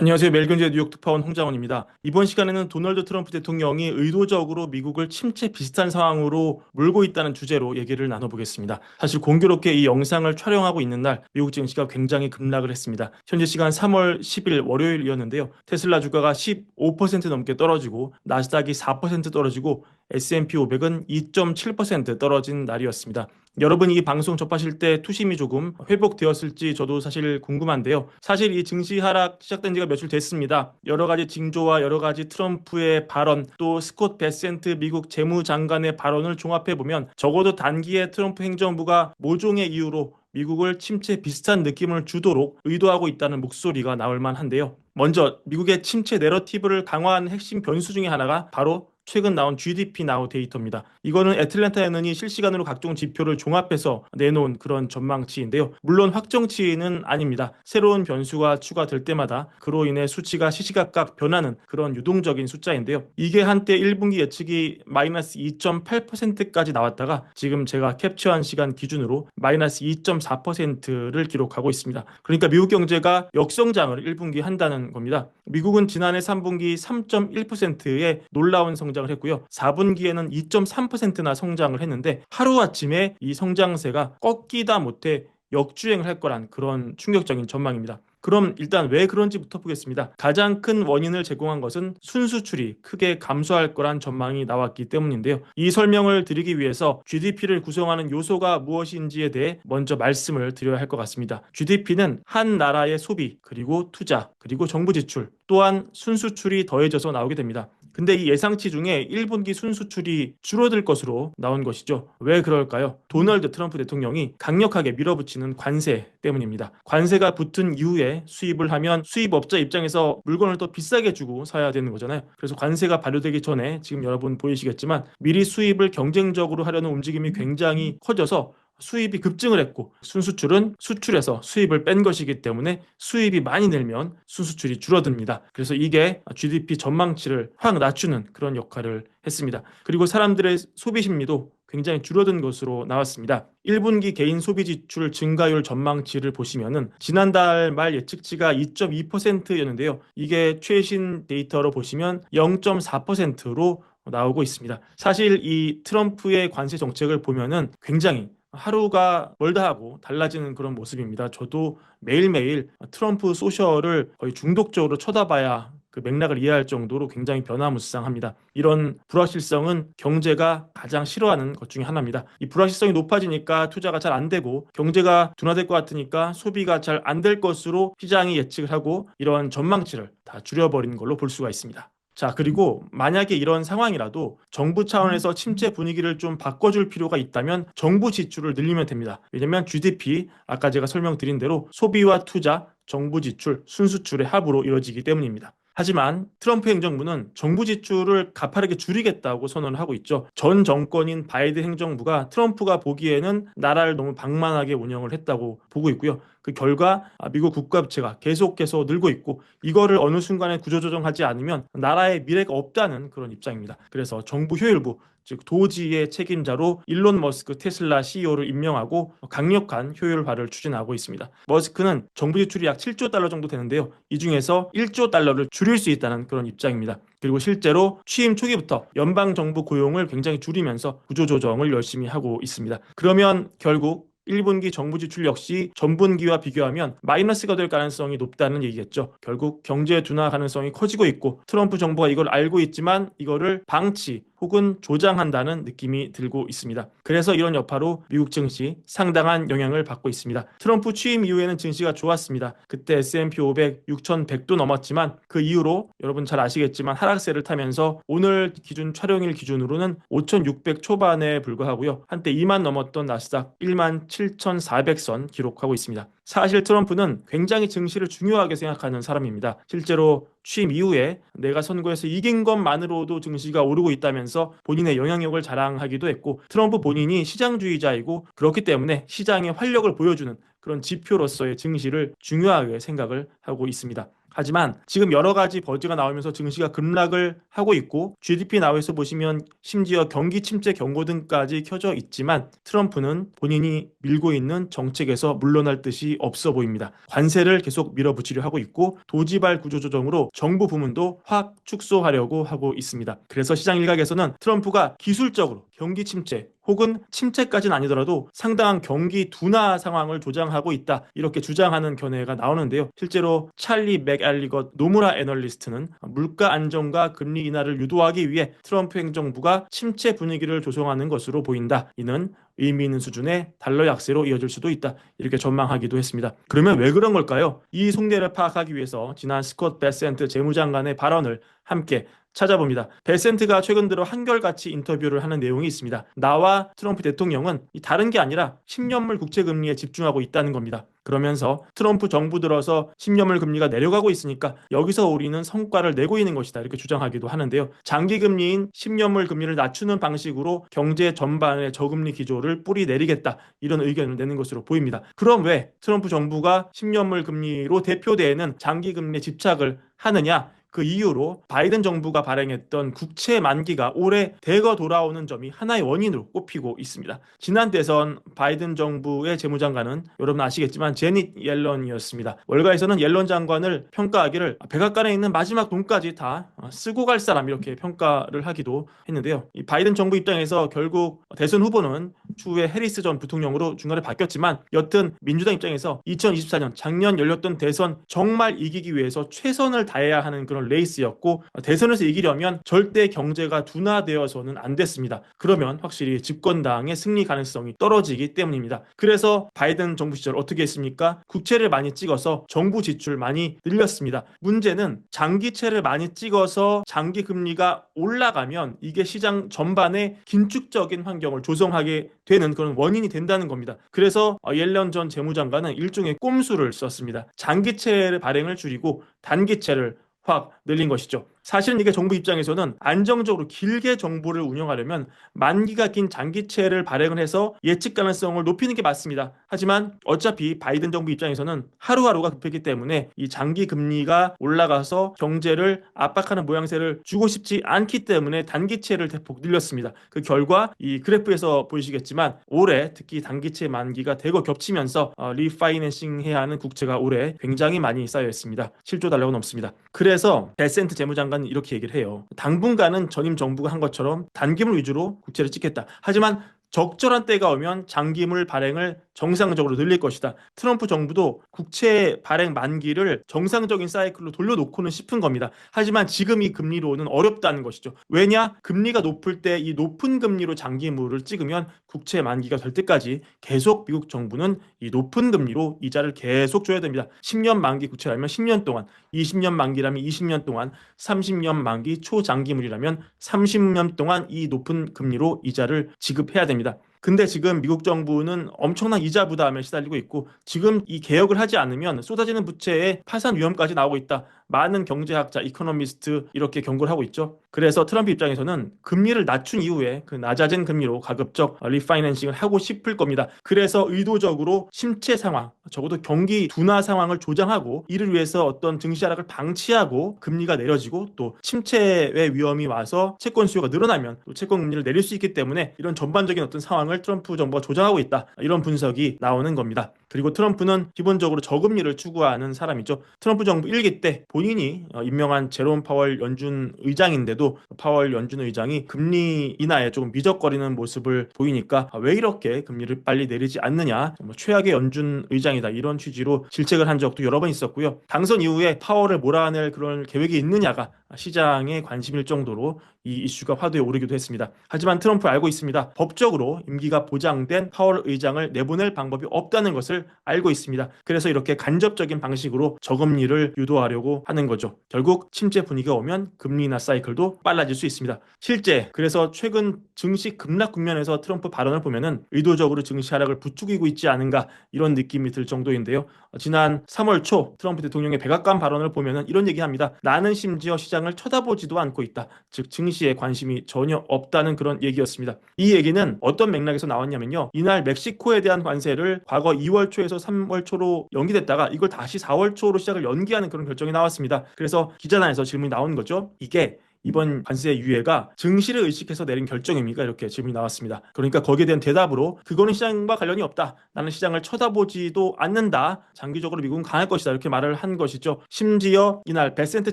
안녕하세요. 멜경제 뉴욕 특파원 홍장원입니다. 이번 시간에는 도널드 트럼프 대통령이 의도적으로 미국을 침체 비슷한 상황으로 몰고 있다는 주제로 얘기를 나눠보겠습니다. 사실 공교롭게 이 영상을 촬영하고 있는 날 미국 증시가 굉장히 급락을 했습니다. 현재 시간 3월 10일 월요일이었는데요. 테슬라 주가가 15% 넘게 떨어지고 나스닥이 4% 떨어지고 S&P 500은 2.7% 떨어진 날이었습니다. 여러분이 이 방송 접하실 때 투심이 조금 회복되었을지 저도 사실 궁금한데요. 사실 이 증시 하락 시작된 지가 며칠 됐습니다. 여러 가지 징조와 여러 가지 트럼프의 발언 또 스콧 베센트 미국 재무장관의 발언을 종합해 보면 적어도 단기에 트럼프 행정부가 모종의 이유로 미국을 침체 비슷한 느낌을 주도록 의도하고 있다는 목소리가 나올 만한데요. 먼저 미국의 침체 내러티브를 강화한 핵심 변수 중에 하나가 바로 최근 나온 GDP 나우 데이터입니다. 이거는 애틀랜타 연은이 실시간으로 각종 지표를 종합해서 내놓은 그런 전망치인데요. 물론 확정치는 아닙니다. 새로운 변수가 추가될 때마다 그로 인해 수치가 시시각각 변하는 그런 유동적인 숫자인데요. 이게 한때 1분기 예측이 마이너스 2.8%까지 나왔다가 지금 제가 캡처한 시간 기준으로 마이너스 2.4%를 기록하고 있습니다. 그러니까 미국 경제가 역성장을 1분기 한다는 겁니다. 미국은 지난해 3분기 3.1%의 놀라운 성장 을 했고요. 4분기에는 2.3%나 성장을 했는데 하루아침에 이 성장세가 꺾이다 못해 역주행을 할 거란 그런 충격적인 전망입니다. 그럼 일단 왜 그런지부터 보겠습니다. 가장 큰 원인을 제공한 것은 순수출이 크게 감소할 거란 전망이 나왔기 때문인데요. 이 설명을 드리기 위해서 GDP를 구성하는 요소가 무엇인지에 대해 먼저 말씀을 드려야 할 것 같습니다. GDP는 한 나라의 소비, 그리고 투자, 그리고 정부 지출, 또한 순수출이 더해져서 나오게 됩니다. 근데 이 예상치 중에 1분기 순수출이 줄어들 것으로 나온 것이죠. 왜 그럴까요? 도널드 트럼프 대통령이 강력하게 밀어붙이는 관세 때문입니다. 관세가 붙은 이후에 수입을 하면 수입업자 입장에서 물건을 더 비싸게 주고 사야 되는 거잖아요. 그래서 관세가 발효되기 전에 지금 여러분 보이시겠지만 미리 수입을 경쟁적으로 하려는 움직임이 굉장히 커져서 수입이 급증을 했고 순수출은 수출에서 수입을 뺀 것이기 때문에 수입이 많이 늘면 순수출이 줄어듭니다. 그래서 이게 GDP 전망치를 확 낮추는 그런 역할을 했습니다. 그리고 사람들의 소비 심리도 굉장히 줄어든 것으로 나왔습니다. 1분기 개인 소비 지출 증가율 전망치를 보시면은 지난달 말 예측치가 2.2%였는데요. 이게 최신 데이터로 보시면 0.4%로 나오고 있습니다. 사실 이 트럼프의 관세 정책을 보면은 굉장히 하루가 멀다 하고 달라지는 그런 모습입니다. 저도 매일매일 트럼프 소셜을 거의 중독적으로 쳐다봐야 그 맥락을 이해할 정도로 굉장히 변화무쌍합니다. 이런 불확실성은 경제가 가장 싫어하는 것 중에 하나입니다. 이 불확실성이 높아지니까 투자가 잘 안 되고 경제가 둔화될 것 같으니까 소비가 잘 안 될 것으로 시장이 예측을 하고 이러한 전망치를 다 줄여버리는 걸로 볼 수가 있습니다. 자, 그리고 만약에 이런 상황이라도 정부 차원에서 침체 분위기를 좀 바꿔줄 필요가 있다면 정부 지출을 늘리면 됩니다. 왜냐면 GDP, 아까 제가 설명드린 대로 소비와 투자, 정부 지출, 순수출의 합으로 이루어지기 때문입니다. 하지만 트럼프 행정부는 정부 지출을 가파르게 줄이겠다고 선언을 하고 있죠. 전 정권인 바이든 행정부가 트럼프가 보기에는 나라를 너무 방만하게 운영을 했다고 보고 있고요. 그 결과 미국 국가 부채가 계속해서 늘고 있고 이거를 어느 순간에 구조조정하지 않으면 나라의 미래가 없다는 그런 입장입니다. 그래서 정부 효율부 즉 도지의 책임자로 일론 머스크 테슬라 CEO를 임명하고 강력한 효율화를 추진하고 있습니다. 머스크는 정부 지출이 약 7조 달러 정도 되는데요. 이 중에서 1조 달러를 줄일 수 있다는 그런 입장입니다. 그리고 실제로 취임 초기부터 연방 정부 고용을 굉장히 줄이면서 구조 조정을 열심히 하고 있습니다. 그러면 결국 1분기 정부 지출 역시 전분기와 비교하면 마이너스가 될 가능성이 높다는 얘기겠죠. 결국 경제 둔화 가능성이 커지고 있고 트럼프 정부가 이걸 알고 있지만 이거를 방치 혹은 조장한다는 느낌이 들고 있습니다. 그래서 이런 여파로 미국 증시 상당한 영향을 받고 있습니다. 트럼프 취임 이후에는 증시가 좋았습니다. 그때 S&P 500 6,100도 넘었지만 그 이후로 여러분 잘 아시겠지만 하락세를 타면서 오늘 기준 촬영일 기준으로는 5,600 초반에 불과하고요. 한때 2만 넘었던 나스닥 1만 7,400선 기록하고 있습니다. 사실 트럼프는 굉장히 증시를 중요하게 생각하는 사람입니다. 실제로 취임 이후에 내가 선거에서 이긴 것만으로도 증시가 오르고 있다면서 본인의 영향력을 자랑하기도 했고 트럼프 본인이 시장주의자이고 그렇기 때문에 시장의 활력을 보여주는 그런 지표로서의 증시를 중요하게 생각을 하고 있습니다. 하지만 지금 여러 가지 버즈가 나오면서 증시가 급락을 하고 있고 GDP 나와서 보시면 심지어 경기 침체 경고 등까지 켜져 있지만 트럼프는 본인이 밀고 있는 정책에서 물러날 뜻이 없어 보입니다. 관세를 계속 밀어붙이려 하고 있고 도지발 구조조정으로 정부 부문도 확 축소하려고 하고 있습니다. 그래서 시장 일각에서는 트럼프가 기술적으로 경기 침체 혹은 침체까지는 아니더라도 상당한 경기 둔화 상황을 조장하고 있다 이렇게 주장하는 견해가 나오는데요. 실제로 찰리 맥알리것 노무라 애널리스트는 물가 안정과 금리 인하를 유도하기 위해 트럼프 행정부가 침체 분위기를 조성하는 것으로 보인다. 이는 의미 있는 수준의 달러 약세로 이어질 수도 있다. 이렇게 전망하기도 했습니다. 그러면 왜 그런 걸까요? 이 속내를 파악하기 위해서 지난 스콧 베센트 재무장관의 발언을 함께 찾아봅니다. 베센트가 최근 들어 한결같이 인터뷰를 하는 내용이 있습니다. 나와 트럼프 대통령은 이 다른 게 아니라 10년물 국채 금리에 집중하고 있다는 겁니다. 그러면서 트럼프 정부 들어서 10년물 금리가 내려가고 있으니까 여기서 우리는 성과를 내고 있는 것이다. 이렇게 주장하기도 하는데요. 장기 금리인 10년물 금리를 낮추는 방식으로 경제 전반의 저금리 기조를 뿌리 내리겠다. 이런 의견을 내는 것으로 보입니다. 그럼 왜 트럼프 정부가 10년물 금리로 대표되는 장기 금리에 집착을 하느냐? 그 이유로 바이든 정부가 발행했던 국채 만기가 올해 대거 돌아오는 점이 하나의 원인으로 꼽히고 있습니다. 지난 대선 바이든 정부의 재무장관은 여러분 아시겠지만 제닛 옐런이었습니다. 월가에서는 옐런 장관을 평가하기를 백악관에 있는 마지막 돈까지 다 쓰고 갈 사람 이렇게 평가를 하기도 했는데요. 이 바이든 정부 입장에서 결국 대선 후보는 추후에 해리스 전 부통령으로 중간에 바뀌었지만 여튼 민주당 입장에서 2024년 작년 열렸던 대선 정말 이기기 위해서 최선을 다해야 하는 그런 레이스였고 대선에서 이기려면 절대 경제가 둔화되어서는 안 됐습니다. 그러면 확실히 집권당의 승리 가능성이 떨어지기 때문입니다. 그래서 바이든 정부 시절 어떻게 했습니까? 국채를 많이 찍어서 정부 지출 많이 늘렸습니다. 문제는 장기채를 많이 찍어서 장기 금리가 올라가면 이게 시장 전반에 긴축적인 환경을 조성하게 되는 그런 원인이 된다는 겁니다. 그래서 옐런 전 재무장관은 일종의 꼼수를 썼습니다. 장기채를 발행을 줄이고 단기채를 확 늘린 것이죠. 사실은 이게 정부 입장에서는 안정적으로 길게 정부를 운영하려면 만기가 긴 장기채를 발행을 해서 예측 가능성을 높이는 게 맞습니다. 하지만 어차피 바이든 정부 입장에서는 하루하루가 급했기 때문에 이 장기 금리가 올라가서 경제를 압박하는 모양새를 주고 싶지 않기 때문에 단기채를 대폭 늘렸습니다. 그 결과 이 그래프에서 보이시겠지만 올해 특히 단기채 만기가 대거 겹치면서 어, 리파이낸싱 해야 하는 국채가 올해 굉장히 많이 쌓여 있습니다. 7조 달러가 넘습니다. 그래서 베센트 재무장관 장관은 이렇게 얘기를 해요. 당분간은 전임 정부가 한 것처럼 단기물 위주로 국채를 찍겠다. 하지만 적절한 때가 오면 장기물 발행을 정상적으로 늘릴 것이다. 트럼프 정부도 국채 발행 만기를 정상적인 사이클로 돌려놓고는 싶은 겁니다. 하지만 지금 이 금리로는 어렵다는 것이죠. 왜냐? 금리가 높을 때 이 높은 금리로 장기물을 찍으면 국채 만기가 될 때까지 계속 미국 정부는 이 높은 금리로 이자를 계속 줘야 됩니다. 10년 만기 국채라면 10년 동안, 20년 만기라면 20년 동안, 30년 만기 초장기물이라면 30년 동안 이 높은 금리로 이자를 지급해야 됩니다. 근데 지금 미국 정부는 엄청난 이자 부담에 시달리고 있고 지금 이 개혁을 하지 않으면 쏟아지는 부채에 파산 위험까지 나오고 있다. 많은 경제학자, 이코노미스트 이렇게 경고를 하고 있죠. 그래서 트럼프 입장에서는 금리를 낮춘 이후에 그 낮아진 금리로 가급적 리파이낸싱을 하고 싶을 겁니다. 그래서 의도적으로 심체 상황, 적어도 경기 둔화 상황을 조장하고 이를 위해서 어떤 증시 하락을 방치하고 금리가 내려지고 또 침체의 위험이 와서 채권 수요가 늘어나면 또 채권 금리를 내릴 수 있기 때문에 이런 전반적인 어떤 상황을 트럼프 정부가 조장하고 있다. 이런 분석이 나오는 겁니다. 그리고 트럼프는 기본적으로 저금리를 추구하는 사람이죠. 트럼프 정부 1기 때 본인이 어, 임명한 제롬 파월 연준 의장인데도 파월 연준 의장이 금리 인하에 조금 미적거리는 모습을 보이니까 아, 왜 이렇게 금리를 빨리 내리지 않느냐 뭐 최악의 연준 의장이다 이런 취지로 질책을 한 적도 여러 번 있었고요. 당선 이후에 파월을 몰아낼 그런 계획이 있느냐가 시장에 관심일 정도로 이 이슈가 화두에 오르기도 했습니다. 하지만 트럼프 알고 있습니다. 법적으로 임기가 보장된 파월 의장을 내보낼 방법이 없다는 것을 알고 있습니다. 그래서 이렇게 간접적인 방식으로 저금리를 유도하려고 하는 거죠. 결국 침체 분위기가 오면 금리 인하 사이클도 빨라질 수 있습니다. 실제 그래서 최근 증시 급락 국면에서 트럼프 발언을 보면은 의도적으로 증시 하락을 부추기고 있지 않은가 이런 느낌이 들 정도인데요. 지난 3월 초 트럼프 대통령의 백악관 발언을 보면은 이런 얘기합니다. 나는 심지어 시장 시장을 쳐다보지도 않고 있다. 즉 증 시에 관심이 전혀 없다는 그런 얘기였습니다. 이 얘기는 어떤 맥락에서 나왔냐면요. 이날 멕시코에 대한 관세를 과거 2월 초에서 3월 초로 연기됐다가 이걸 다시 4월 초로 시작을 연기하는 그런 결정이 나왔습니다. 그래서 기자단에서 질문이 나온 거죠. 이게 이번 관세 유예가 증시를 의식해서 내린 결정입니까? 이렇게 질문이 나왔습니다. 그러니까 거기에 대한 대답으로 그거는 시장과 관련이 없다. 나는 시장을 쳐다보지도 않는다. 장기적으로 미국은 강할 것이다. 이렇게 말을 한 것이죠. 심지어 이날 베센트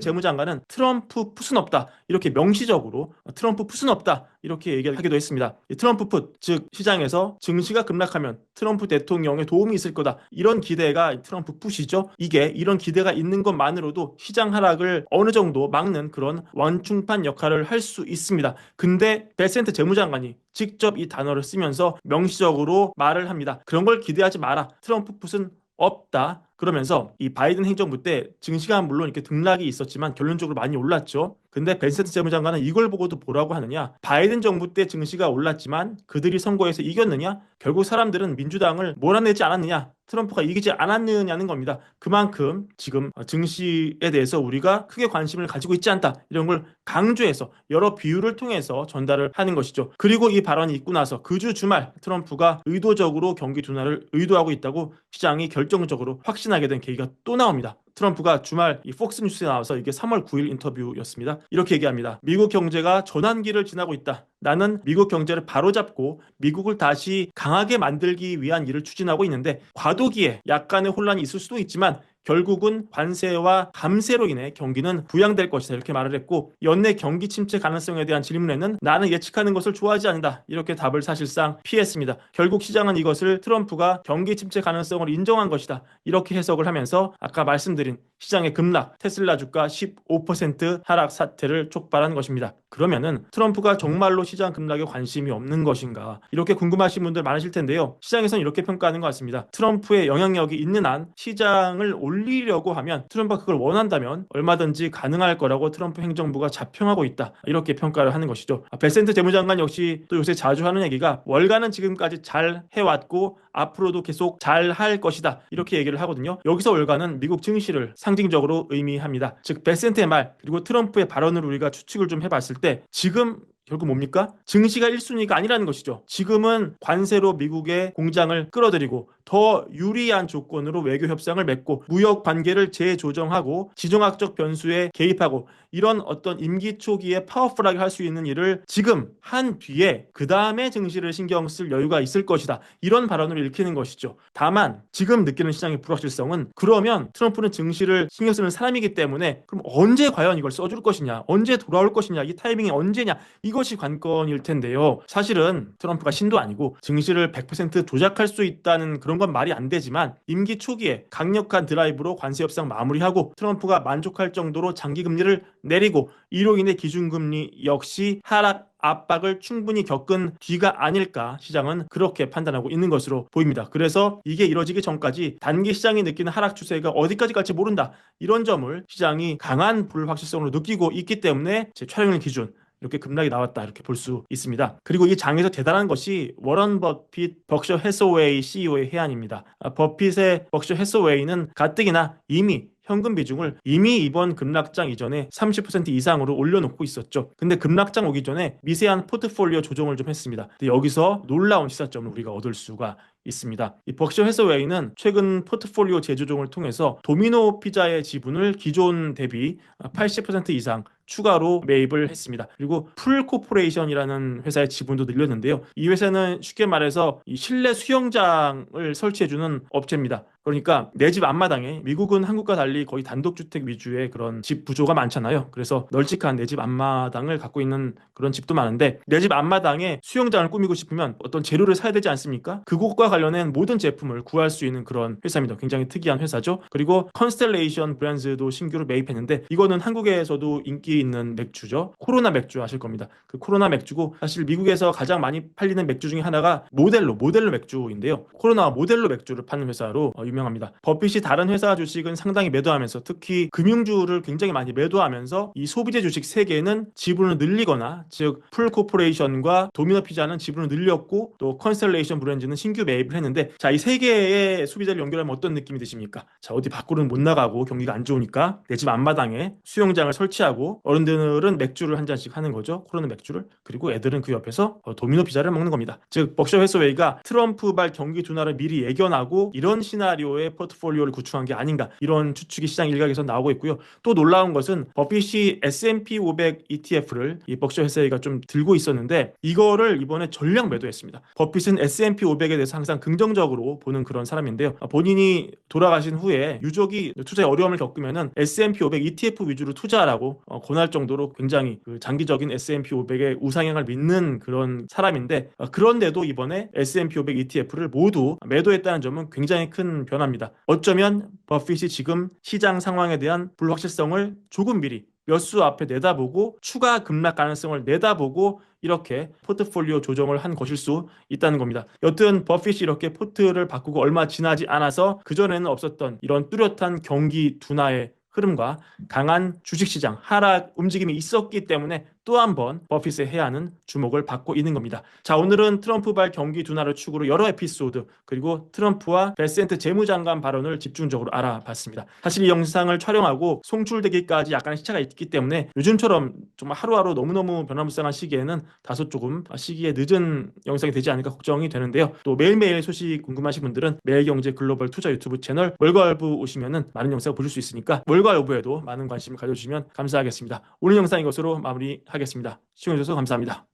재무장관은 트럼프 풋은 없다. 이렇게 명시적으로 트럼프 풋은 없다. 이렇게 얘기하기도 했습니다. 이 트럼프 풋, 즉 시장에서 증시가 급락하면 트럼프 대통령의 도움이 있을 거다. 이런 기대가 트럼프 풋이죠. 이게 이런 기대가 있는 것만으로도 시장 하락을 어느 정도 막는 그런 완충판 역할을 할 수 있습니다. 근데 베센트 재무장관이 직접 이 단어를 쓰면서 명시적으로 말을 합니다. 그런 걸 기대하지 마라. 트럼프 풋은 없다. 그러면서 이 바이든 행정부 때 증시가 물론 이렇게 등락이 있었지만 결론적으로 많이 올랐죠. 근데 벤센트 재무장관은 이걸 보고도 뭐라고 하느냐? 바이든 정부 때 증시가 올랐지만 그들이 선거에서 이겼느냐? 결국 사람들은 민주당을 몰아내지 않았느냐? 트럼프가 이기지 않았느냐는 겁니다. 그만큼 지금 증시에 대해서 우리가 크게 관심을 가지고 있지 않다. 이런 걸 강조해서 여러 비유를 통해서 전달을 하는 것이죠. 그리고 이 발언이 있고 나서 그 주 주말 트럼프가 의도적으로 경기 둔화를 의도하고 있다고 시장이 결정적으로 확신하게 된 계기가 또 나옵니다. 트럼프가 주말 이 폭스 뉴스에 나와서 이게 3월 9일 인터뷰였습니다. 이렇게 얘기합니다. 미국 경제가 전환기를 지나고 있다. 나는 미국 경제를 바로잡고 미국을 다시 강하게 만들기 위한 일을 추진하고 있는데 과도기에 약간의 혼란이 있을 수도 있지만 결국은 관세와 감세로 인해 경기는 부양될 것이다 이렇게 말을 했고 연내 경기 침체 가능성에 대한 질문에는 나는 예측하는 것을 좋아하지 않는다 이렇게 답을 사실상 피했습니다. 결국 시장은 이것을 트럼프가 경기 침체 가능성을 인정한 것이다 이렇게 해석을 하면서 아까 말씀드린 시장의 급락 테슬라 주가 15% 하락 사태를 촉발한 것입니다. 그러면은 트럼프가 정말로 시장 급락에 관심이 없는 것인가 이렇게 궁금하신 분들 많으실 텐데요. 시장에서는 이렇게 평가하는 것 같습니다. 트럼프의 영향력이 있는 한 시장을 올 리려고 하면 트럼프가 그걸 원한다면 얼마든지 가능할 거라고 트럼프 행정부가 자평하고 있다 이렇게 평가를 하는 것이죠. 아, 베센트 재무장관 역시 또 요새 자주 하는 얘기가 월가는 지금까지 잘 해왔고 앞으로도 계속 잘 할 것이다 이렇게 얘기를 하거든요. 여기서 월가는 미국 증시를 상징적으로 의미합니다. 즉 베센트의 말 그리고 트럼프의 발언을 우리가 추측을 좀 해봤을 때 지금 결국 뭡니까? 증시가 1순위가 아니라는 것이죠. 지금은 관세로 미국의 공장을 끌어들이고 더 유리한 조건으로 외교 협상을 맺고 무역 관계를 재조정하고 지정학적 변수에 개입하고 이런 어떤 임기 초기에 파워풀하게 할 수 있는 일을 지금 한 뒤에 그 다음에 증시를 신경 쓸 여유가 있을 것이다. 이런 발언을 읽히는 것이죠. 다만 지금 느끼는 시장의 불확실성은 그러면 트럼프는 증시를 신경 쓰는 사람이기 때문에 그럼 언제 과연 이걸 써줄 것이냐, 언제 돌아올 것이냐, 이 타이밍이 언제냐 이것이 관건일 텐데요. 사실은 트럼프가 신도 아니고 증시를 100% 조작할 수 있다는 그런 건 말이 안 되지만 임기 초기에 강력한 드라이브로 관세 협상 마무리하고 트럼프가 만족할 정도로 장기 금리를 내리고 이로 인해 기준금리 역시 하락 압박을 충분히 겪은 뒤가 아닐까 시장은 그렇게 판단하고 있는 것으로 보입니다. 그래서 이게 이뤄지기 전까지 단기 시장이 느끼는 하락 추세가 어디까지 갈지 모른다. 이런 점을 시장이 강한 불확실성으로 느끼고 있기 때문에 제 촬영일 기준 이렇게 급락이 나왔다 이렇게 볼 수 있습니다. 그리고 이 장에서 대단한 것이 워런 버핏 벅셔 해서웨이 CEO의 해안입니다. 아, 버핏의 벅셔 해서웨이는 가뜩이나 이미 현금 비중을 이미 이번 급락장 이전에 30% 이상으로 올려놓고 있었죠. 근데 급락장 오기 전에 미세한 포트폴리오 조정을 좀 했습니다. 여기서 놀라운 시사점을 우리가 얻을 수가 있습니다. 이 벅셔 해서웨이는 최근 포트폴리오 재조정을 통해서 도미노 피자의 지분을 기존 대비 80% 이상 추가로 매입을 했습니다. 그리고 풀 코퍼레이션이라는 회사의 지분도 늘렸는데요. 이 회사는 쉽게 말해서 이 실내 수영장을 설치해주는 업체입니다. 그러니까 내 집 앞마당에 미국은 한국과 달리 거의 단독주택 위주의 그런 집 구조가 많잖아요. 그래서 널찍한 내 집 앞마당을 갖고 있는 그런 집도 많은데 내 집 앞마당에 수영장을 꾸미고 싶으면 어떤 재료를 사야 되지 않습니까? 그곳과 관련된 모든 제품을 구할 수 있는 그런 회사입니다. 굉장히 특이한 회사죠. 그리고 컨스텔레이션 브랜드도 신규로 매입했는데 이거는 한국에서도 인기 있는 맥주죠. 코로나 맥주 아실 겁니다. 그 코로나 맥주고 사실 미국에서 가장 많이 팔리는 맥주 중에 하나가 모델로 모델로 맥주인데요. 코로나 모델로 맥주를 파는 회사로 어, 유명합니다. 버핏이 다른 회사 주식은 상당히 매도하면서 특히 금융주를 굉장히 많이 매도하면서 이 소비재 주식 세 개는 지분을 늘리거나 즉 풀코퍼레이션과 도미노 피자는 지분을 늘렸고 또 컨스텔레이션 브랜드는 신규 매입을 했는데 자 이 세 개의 소비자를 연결하면 어떤 느낌이 드십니까? 자 어디 밖으로는 못 나가고 경기가 안 좋으니까 내 집 앞마당에 수영장을 설치하고 어른들은 맥주를 한 잔씩 하는 거죠. 코로나 맥주를 그리고 애들은 그 옆에서 어, 도미노 피자를 먹는 겁니다. 즉 벅셔 회스웨이가 트럼프발 경기 둔화를 미리 예견하고 이런 시나리오 의 포트폴리오를 구축한 게 아닌가 이런 추측이 시장 일각에서 나오고 있고요. 또 놀라운 것은 버핏이 S&P 500 ETF를 이 벅셔 회스웨이가 좀 들고 있었는데 이거를 이번에 전량 매도했습니다. 버핏은 S&P 500에 대해서 항상 긍정적으로 보는 그런 사람인데요. 아, 본인이 돌아가신 후에 유족이 투자에 어려움을 겪으면은 S&P 500 ETF 위주로 투자하라고 어, 권할 정도로 굉장히 그 장기적인 S&P 500의 우상향을 믿는 그런 사람인데 어, 그런데도 이번에 S&P 500 ETF를 모두 매도했다는 점은 굉장히 큰 변화 입니다. 어쩌면 버핏이 지금 시장 상황에 대한 불확실성을 조금 미리 몇 수 앞에 내다보고 추가 급락 가능성을 내다보고 이렇게 포트폴리오 조정을 한 것일 수 있다는 겁니다. 여튼 버핏이 이렇게 포트를 바꾸고 얼마 지나지 않아서 그전에는 없었던 이런 뚜렷한 경기 둔화의 흐름과 강한 주식시장 하락 움직임이 있었기 때문에 또 한 번 버핏의 해안은 주목을 받고 있는 겁니다. 자 오늘은 트럼프발 경기 둔화를 축으로 여러 에피소드 그리고 트럼프와 베센트 재무장관 발언을 집중적으로 알아봤습니다. 사실 이 영상을 촬영하고 송출되기까지 약간의 시차가 있기 때문에 요즘처럼 정말 하루하루 너무너무 변화무쌍한 시기에는 다소 조금 시기에 늦은 영상이 되지 않을까 걱정이 되는데요. 또 매일매일 소식 궁금하신 분들은 매일경제 글로벌 투자 유튜브 채널 월가열부 오시면은 많은 영상을 보실 수 있으니까 월가여부에도 많은 관심을 가져주시면 감사하겠습니다. 오늘 영상 이것으로 마무리 하겠습니다. 시청해주셔서 감사합니다.